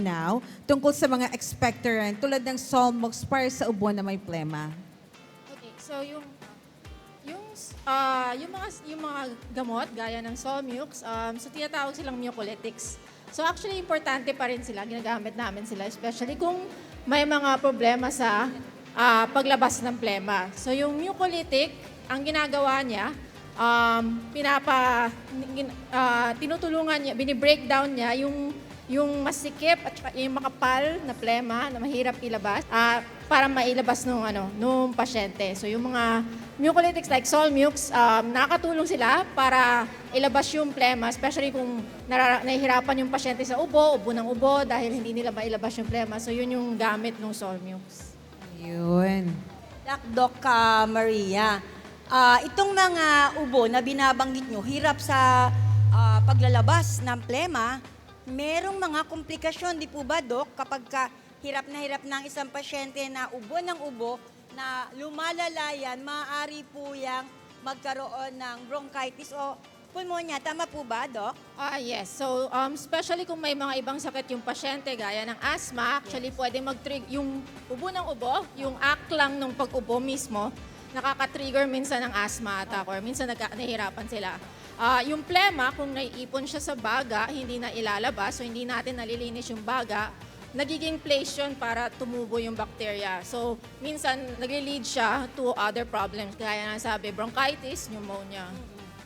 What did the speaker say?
now tungkol sa mga expectorant tulad ng Solmox para sa ubo na may plema? Okay, so yung yung ah yung mga yung mga gamot gaya ng Solmux, um, so tinatawag silang mucolytics. So actually importante pa rin sila, ginagamit namin sila especially kung may mga problema sa ah, paglabas ng plema. So yung mucolytic, ang ginagawa niya, um, pinapa gin- ah, tinutulungan niya, bini-breakdown niya yung yung masikip at saka yung makapal na plema na mahirap ilabas ah, para mailabas nung ano nung pasyente. So yung mga mucolytics like Solmux, um, nakakatulong sila para ilabas yung plema, especially kung nahihirapan yung pasyente sa ubo, ubo ng ubo dahil hindi nila mailabas yung plema. So yun yung gamit ng Solmux. Yun. Doc, Doc ah, Maria, ah, itong mga ubo na binabanggit nyo, hirap sa ah, paglalabas ng plema, merong mga komplikasyon, di po ba, Doc? Kapag ka hirap na hirap ng isang pasyente na ubo ng ubo, na lumalala yan, maaari po yang magkaroon ng bronchitis o pulmonya. Tama po ba, Doc? Ah, yes. So, um, especially kung may mga ibang sakit yung pasyente, gaya ng asthma, actually pwede mag-trigger, yung ubo ng ubo, yung act lang ng pag-ubo mismo, nakaka-trigger minsan ng asthma attack or minsan nagka- nahihirapan sila. Ah, yung plema, kung naiipon siya sa baga, hindi na ilalabas, so hindi natin nalilinis yung baga, nagiging place yun para tumubo yung bacteria. So, minsan, nagli-lead siya to other problems. Kaya na sabi, bronchitis, pneumonia.